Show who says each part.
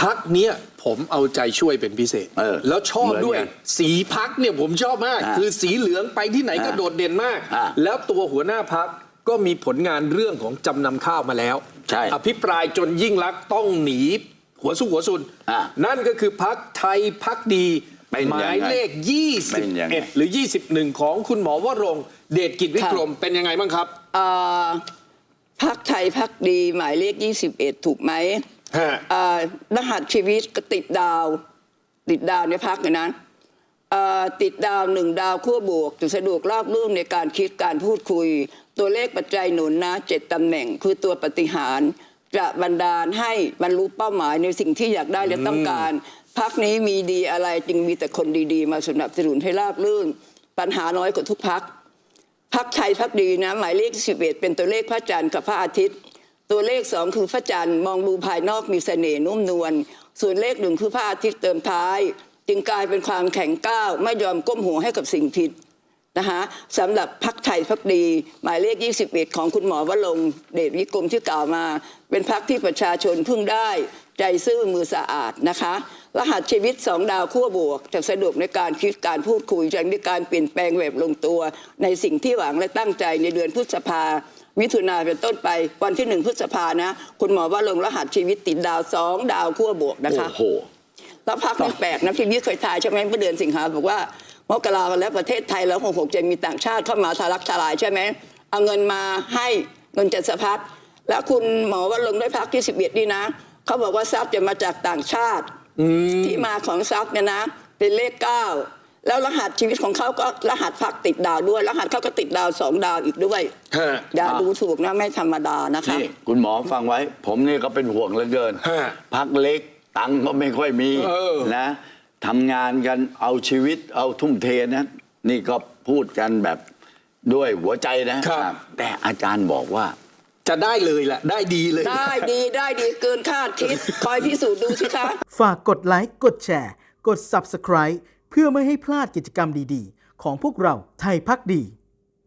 Speaker 1: พักเนี้ยผมเอาใจช่วยเป็นพิเศษ
Speaker 2: เออ
Speaker 1: แล้วชอบ
Speaker 2: เหมือน
Speaker 1: ด้วย
Speaker 2: กัน
Speaker 1: สีพักเนี่ยผมชอบมาก
Speaker 2: อ่า
Speaker 1: คือสีเหลืองไปที่ไหนก็
Speaker 2: อ่า
Speaker 1: โดดเด่นมาก
Speaker 2: อ่า
Speaker 1: แล้วตัวหัวหน้าพักก็มีผลงานเรื่องของจำนำข้าวมาแล้ว
Speaker 2: ใช่
Speaker 1: อภิปรายจนยิ่งรักษณ์ต้องหนีหัวสู้หัวซุน
Speaker 2: อ่า
Speaker 1: นั่นก็คือพักไทยพักดี
Speaker 2: เป็น
Speaker 1: ห
Speaker 2: ยังไง
Speaker 1: มายเลข
Speaker 2: เป็นยังไง
Speaker 1: 21 หรือ 21 ของคุณหมอวรงค์เดชกิจวิกรมเป็นยังไงบ้างครับ
Speaker 3: เอ่อพักไทยพักดีหมายเลข 21 ถูกไหม
Speaker 1: ฮะ
Speaker 3: เอ่อรหัสชีวิตก็ติดดาว ติดดาวในพักเนี่ยนะเอ่อติดดาวหนึ่งดาวขั้วบวกจะสะดวกราบรื่นในการคิดการพูดคุย ตัวเลขปัจจัยหนุนนะเจ็ดตำแหน่งคือตัวปฏิหารจะบันดาลให้บรรลุเป้าหมายในสิ่งที่อยากได้และต้องการพักนี้มีดีอะไรจึงมีแต่คนดีๆ มาสนับสนุนให้ราบรื่น ปัญหาน้อยกว่าทุกพัก พักชัยพักดีนะ หมายเลข 11 เป็นตัวเลขพระจันทร์กับพระอาทิตย์ ตัวเลขสองคือพระจันทร์มองดูภายนอกมีเสน่ห์นุ่มนวลส่วนเลขหนึ่งคือพระอาทิตย์เติมท้าย จึงกลายเป็นความแข็งก้าวไม่ยอมก้มหัวให้กับสิ่งผิดนะคะสำหรับพักไทยพักดี หมายเลข 21 ของคุณหมอวรงเดชวิกรมที่กล่าวมา เป็นพักที่ประชาชนพึ่งได้ ใจซื่อมือสะอาดนะคะ รหัสชีวิตสองดาวขั้วบวก จะสะดวกในการคิดการพูดคุยจะมีการเปลี่ยนแปลงแบบลงตัว ในสิ่งที่หวังและตั้งใจในเดือนพฤษภา มิถุนาเป็นต้นไปวันที่หนึ่งพฤษภานะ คุณหมอว่าลงรหัสชีวิตติดดาวสองดาวขั้วบวกนะคะ
Speaker 2: โอ้โห
Speaker 3: แล้วพักนี่แปลกนะพี่วิทย์เคยทายใช่ไหมเมื่อเดือนสิงหาบอกว่ามกราแล้วประเทศไทยแล้วหกหกจะมีต่างชาติเข้ามาทารักทลายใช่ไหมเอาเงินมาให้เงินจะสะพัดแล้วคุณหมอว่าลงด้วยพักที่สิบเอ็ดนี่นะเขาบอกว่าทรัพย์จะมาจากต่างชาติที่มาของทรัพย์เนี่ยนะ เป็นเลขเก้า แล้วรหัสชีวิตของเขาก็รหัสพักติดดาวด้วย รหัสเขาก็ติดดาวสองดาวอีกด้วย
Speaker 1: ฮะ
Speaker 3: อย่าดูถูกนะไม่ธรรมดานะคะ
Speaker 2: นี่คุณหมอฟังไว้ ผมนี่ก็เป็นห่วงเหลือเกิน
Speaker 1: ฮะ
Speaker 2: พักเล็กตังค์ก็ไม่ค่อยมี
Speaker 1: เออ
Speaker 2: นะทำงานกันเอาชีวิตเอาทุ่มเทนะ นี่ก็พูดกันแบบด้วยหัวใจนะครับแต่อาจารย์บอกว่า
Speaker 1: จะได้เลยแหละได้ดีเลย
Speaker 3: ได้ดีได้ดีเกินคาดคิด คอยพิสูจน์ดูสิคะ
Speaker 4: ฝากกดไลค์ กดแชร์ กด Subscribe เพื่อไม่ให้พลาดกิจกรรมดีๆ ของพวกเราไทยพักดี